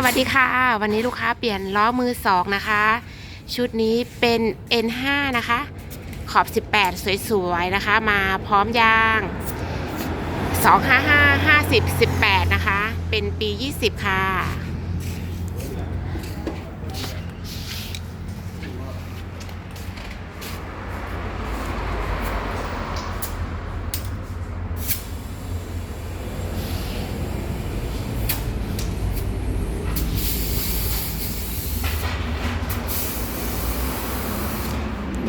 สวัสดีค่ะ วันนี้ลูกค้าเปลี่ยนล้อมือสองนะคะ ชุดนี้เป็น N5 นะคะ ขอบ 18 สวยๆนะคะ มาพร้อมยาง 255 50 18 นะคะ เป็นปี 20 ค่ะ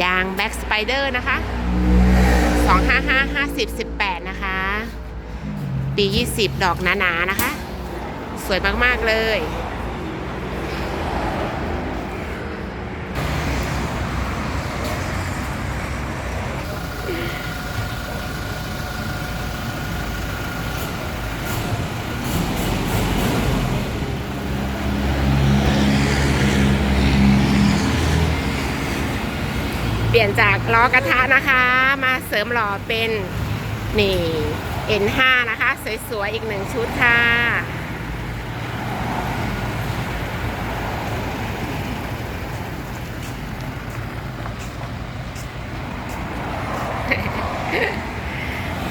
ยาง Back Spider นะคะ 255 50 18 นะคะ ปี 20 ดอกหนาๆนะคะ สวยมาก ๆ เลย เปลี่ยนจากล้อกระทะนะคะ มาเสริมหล่อเป็นนี่ N5 นะคะ สวยๆ อีกหนึ่งชุดค่ะ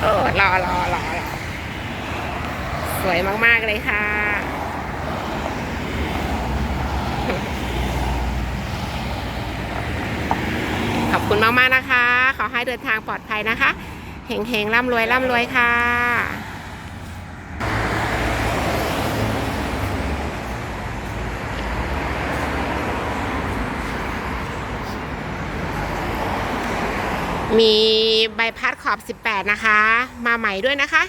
โอ้รอรอรอรอสวยมาก ๆ เลยค่ะ ขอบคุณมากๆนะคะ ขอให้เดินทางปลอดภัยนะคะเฮงๆร่ำรวยร่ำรวยค่ะมีใบพัดขอบ 18 นะคะ มาใหม่ด้วยนะคะ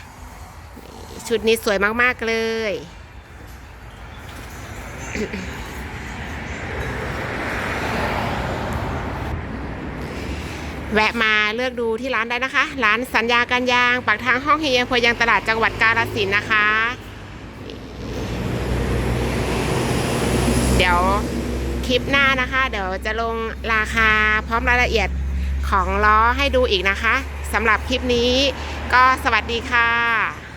ชุดนี้สวยมาก ๆ เลย แวะมาเลือกดูที่ร้านได้นะคะ ร้านสัญญาการยางปากทางห้องเฮียงพยางตลาดจังหวัดกาฬสินนะคะ เดี๋ยวคลิปหน้านะคะ เดี๋ยวจะลงราคาพร้อมรายละเอียดของล้อให้ดูอีกนะคะสำหรับคลิปนี้ก็สวัสดีค่ะ